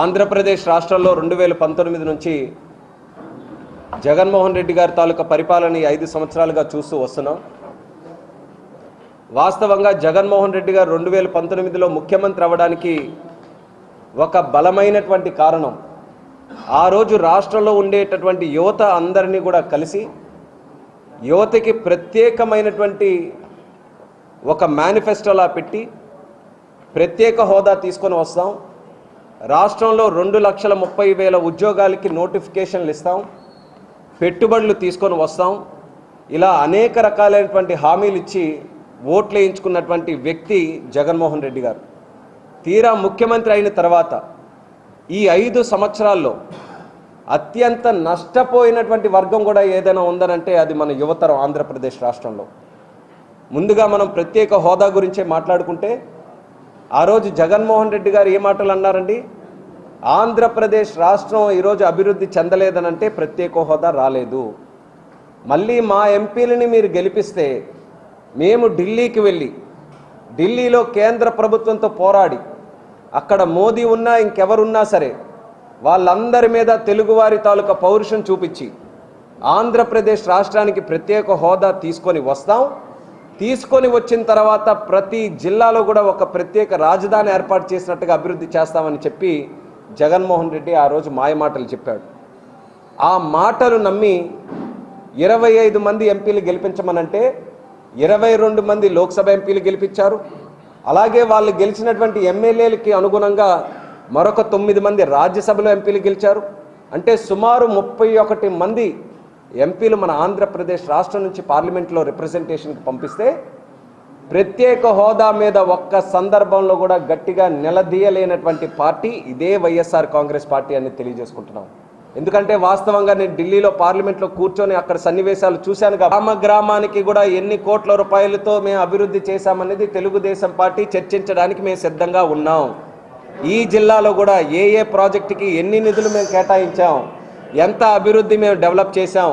ఆంధ్రప్రదేశ్ రాష్ట్రంలో రెండు వేల పంతొమ్మిది నుంచి జగన్మోహన్ రెడ్డి గారి తాలూకా పరిపాలన ఐదు సంవత్సరాలుగా చూస్తూ వస్తున్నాం. వాస్తవంగా జగన్మోహన్ రెడ్డి గారు రెండు వేల పంతొమ్మిదిలో ముఖ్యమంత్రి అవ్వడానికి ఒక బలమైనటువంటి కారణం. ఆ రోజు రాష్ట్రంలో ఉండేటటువంటి యువత అందరినీ కూడా కలిసి యువతకి ప్రత్యేకమైనటువంటి ఒక మేనిఫెస్టోలా పెట్టి ప్రత్యేక హోదా తీసుకొని వస్తాం. రాష్ట్రంలో రెండు లక్షల ముప్పై వేల ఉద్యోగాలకి నోటిఫికేషన్లు ఇస్తాం పెట్టుబడులు తీసుకొని వస్తాం. ఇలా అనేక రకాలైనటువంటి హామీలు ఇచ్చి ఓట్లు వేయించుకున్నటువంటి వ్యక్తి జగన్మోహన్ రెడ్డి గారు. తీరా ముఖ్యమంత్రి అయిన తర్వాత ఈ ఐదు సంవత్సరాల్లో అత్యంత నష్టపోయినటువంటి వర్గం కూడా ఏదైనా ఉందనంటే అది మన యువతరం ఆంధ్రప్రదేశ్ రాష్ట్రంలో. ముందుగా మనం ప్రత్యేక హోదా గురించే మాట్లాడుకుంటే ఆ రోజు జగన్మోహన్ రెడ్డి గారు ఏ మాటలు అన్నారండి? ఆంధ్రప్రదేశ్ రాష్ట్రం ఈరోజు అభివృద్ధి చెందలేదనంటే ప్రత్యేక హోదా రాలేదు. మళ్ళీ మా ఎంపీలని మీరు గెలిపిస్తే మేము ఢిల్లీకి వెళ్ళి ఢిల్లీలో కేంద్ర ప్రభుత్వంతో పోరాడి అక్కడ మోదీ ఉన్నా ఇంకెవరున్నా సరే వాళ్ళందరి మీద తెలుగువారి తాలూకా పౌరుషం చూపించి ఆంధ్రప్రదేశ్ రాష్ట్రానికి ప్రత్యేక హోదా తీసుకొని వస్తాం. తీసుకొని వచ్చిన తర్వాత ప్రతి జిల్లాలో కూడా ఒక ప్రత్యేక రాజధాని ఏర్పాటు చేసినట్టుగా అభివృద్ధి చేస్తామని చెప్పి జగన్మోహన్ రెడ్డి ఆ రోజు మాయమాటలు చెప్పాడు. ఆ మాటలు నమ్మి ఇరవై ఐదు మంది ఎంపీలు గెలిపించమనంటే ఇరవై రెండు మంది లోక్సభ ఎంపీలు గెలిపించారు. అలాగే వాళ్ళు గెలిచినటువంటి ఎమ్మెల్యేలకి అనుగుణంగా మరొక తొమ్మిది మంది రాజ్యసభలో ఎంపీలు గెలిచారు. అంటే సుమారు ముప్పై ఒకటి మంది ఎంపీలు మన ఆంధ్రప్రదేశ్ రాష్ట్రం నుంచి పార్లమెంట్లో రిప్రజెంటేషన్కి పంపిస్తే ప్రత్యేక హోదా మీద ఒక్క సందర్భంలో కూడా గట్టిగా నిలదీయలేనటువంటి పార్టీ ఇదే వైఎస్ఆర్ కాంగ్రెస్ పార్టీ అని తెలియజేసుకుంటున్నాం. ఎందుకంటే వాస్తవంగా నేను ఢిల్లీలో పార్లమెంట్లో కూర్చొని అక్కడ సన్నివేశాలు చూశాను గ్రామ గ్రామానికి కూడా ఎన్ని కోట్ల రూపాయలతో మేము అభివృద్ధి చేశామనేది తెలుగుదేశం పార్టీ చర్చించడానికి మేము సిద్ధంగా ఉన్నాం. ఈ జిల్లాలో కూడా ఏ ఏ ప్రాజెక్టుకి ఎన్ని నిధులు మేము కేటాయించాం ఎంత అభివృద్ధి మేము డెవలప్ చేశాం.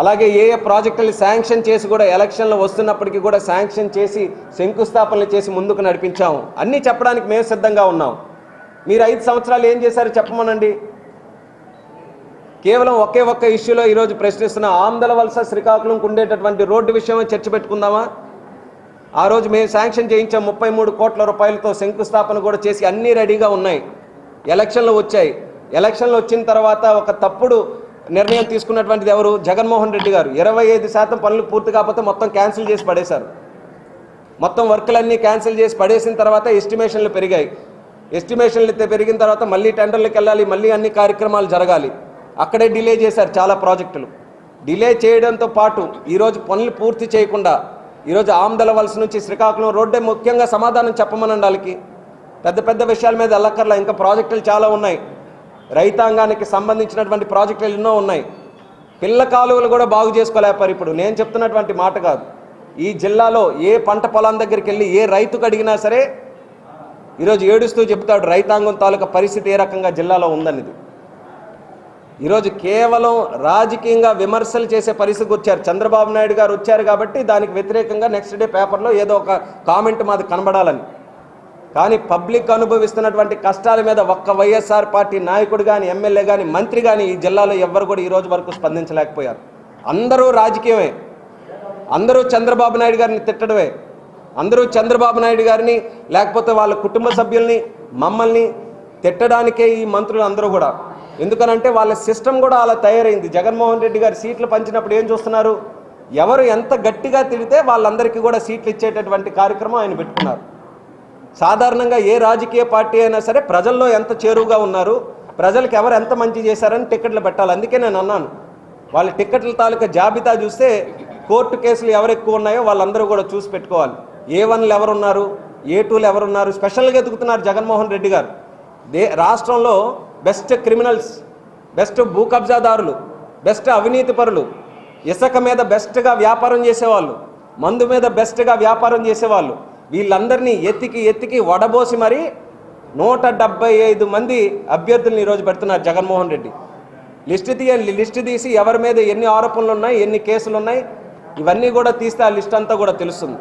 అలాగే ఏ ఏ ప్రాజెక్టులు శాంక్షన్ చేసి కూడా ఎలక్షన్లు వస్తున్నప్పటికీ కూడా శాంక్షన్ చేసి శంకుస్థాపనలు చేసి ముందుకు నడిపించాము అన్నీ చెప్పడానికి మేము సిద్ధంగా ఉన్నాం. మీరు ఐదు సంవత్సరాలు ఏం చేశారు చెప్పమనండి. కేవలం ఒకే ఒక్క ఇష్యూలో ఈరోజు ప్రశ్నిస్తున్న ఆంధ్ర వలస శ్రీకాకుళంకు ఉండేటటువంటి రోడ్డు విషయమే చర్చ పెట్టుకుందామా? ఆ రోజు మేము శాంక్షన్ చేయించాం ముప్పై మూడు కోట్ల రూపాయలతో శంకుస్థాపన కూడా చేసి అన్నీ రెడీగా ఉన్నాయి. ఎలక్షన్లు వచ్చాయి. ఎలక్షన్లు వచ్చిన తర్వాత ఒక తప్పుడు నిర్ణయం తీసుకున్నటువంటిది ఎవరు? జగన్మోహన్ రెడ్డి గారు. ఇరవై ఐదు శాతం పనులు పూర్తి కాకపోతే మొత్తం క్యాన్సిల్ చేసి పడేశారు. మొత్తం వర్కులన్నీ క్యాన్సిల్ చేసి పడేసిన తర్వాత ఎస్టిమేషన్లు పెరిగాయి. ఎస్టిమేషన్లు అయితే పెరిగిన తర్వాత మళ్ళీ టెండర్లకు వెళ్ళాలి మళ్ళీ అన్ని కార్యక్రమాలు జరగాలి. అక్కడే డిలే చేశారు చాలా ప్రాజెక్టులు. డిలే చేయడంతో పాటు ఈరోజు పనులు పూర్తి చేయకుండా ఈరోజు ఆమ్దల వలస నుంచి శ్రీకాకుళం రోడ్డే ముఖ్యంగా సమాధానం చెప్పమనండి వాళ్ళకి పెద్ద పెద్ద విషయాల మీద వెళ్ళక్కర్లా ఇంకా ప్రాజెక్టులు చాలా ఉన్నాయి. రైతాంగానికి సంబంధించినటువంటి ప్రాజెక్టులు ఎన్నో ఉన్నాయి. పిల్ల కాలువలు కూడా బాగు చేసుకోలేపారు ఇప్పుడు. నేను చెప్తున్నటువంటి మాట కాదు. ఈ జిల్లాలో ఏ పంట పొలం దగ్గరికి వెళ్ళి ఏ రైతుకు అడిగినా సరే ఈరోజు ఏడుస్తూ చెప్తాడు రైతాంగం తాలూకా పరిస్థితి ఏ రకంగా జిల్లాలో ఉందనేది? ఈరోజు కేవలం రాజకీయంగా విమర్శలు చేసే పరిస్థితికి వచ్చారు. చంద్రబాబు నాయుడు గారు వచ్చారు కాబట్టి దానికి వ్యతిరేకంగా నెక్స్ట్ డే పేపర్లో ఏదో ఒక కామెంట్ మాది కనబడాలని. కానీ పబ్లిక్ అనుభవిస్తున్నటువంటి కష్టాల మీద ఒక్క వైఎస్ఆర్ పార్టీ నాయకుడు కానీ ఎమ్మెల్యే కానీ మంత్రి కానీ ఈ జిల్లాలో ఎవ్వరు కూడా ఈ రోజు వరకు స్పందించలేకపోయారు. అందరూ రాజకీయమే. అందరూ చంద్రబాబు నాయుడు గారిని తిట్టడమే. అందరూ చంద్రబాబు నాయుడు గారిని లేకపోతే వాళ్ళ కుటుంబ సభ్యుల్ని మమ్మల్ని తిట్టడానికే ఈ మంత్రులు అందరూ కూడా. ఎందుకనంటే వాళ్ళ సిస్టమ్ కూడా అలా తయారైంది. జగన్మోహన్ రెడ్డి గారు సీట్లు పంచినప్పుడు ఏం చూస్తున్నారు? ఎవరు ఎంత గట్టిగా తిడితే వాళ్ళందరికీ కూడా సీట్లు ఇచ్చేటటువంటి కార్యక్రమం ఆయన పెట్టుకున్నారు. సాధారణంగా ఏ రాజకీయ పార్టీ అయినా సరే ప్రజల్లో ఎంత చేరువుగా ఉన్నారు ప్రజలకు ఎవరు ఎంత మంచి చేశారని టికెట్లు పెట్టాలి. అందుకే నేను అన్నాను. వాళ్ళ టికెట్ల తాలూకా జాబితా చూస్తే కోర్టు కేసులు ఎవరు ఎక్కువ ఉన్నాయో వాళ్ళందరూ కూడా చూసి పెట్టుకోవాలి. ఏ వన్లు ఎవరున్నారు ఏ టూలు ఎవరున్నారు స్పెషల్గా ఎదుగుతున్నారు జగన్మోహన్ రెడ్డి గారు. దే రాష్ట్రంలో బెస్ట్ క్రిమినల్స్ బెస్ట్ భూ కబ్జాదారులు బెస్ట్ అవినీతి పరులు ఇసుక మీద బెస్ట్గా వ్యాపారం చేసేవాళ్ళు మందు మీద బెస్ట్గా వ్యాపారం చేసేవాళ్ళు వీళ్ళందరినీ ఎత్తికి ఎత్తికి వడబోసి మరి నూట డెబ్బై ఐదు మంది అభ్యర్థులను ఈరోజు పెడుతున్నారు జగన్మోహన్ రెడ్డి. లిస్ట్ తీయండి లిస్ట్ తీసి ఎవరి మీద ఎన్ని ఆరోపణలు ఉన్నాయి ఎన్ని కేసులు ఉన్నాయి ఇవన్నీ కూడా తీస్తే ఆ లిస్ట్ అంతా కూడా తెలుస్తుంది.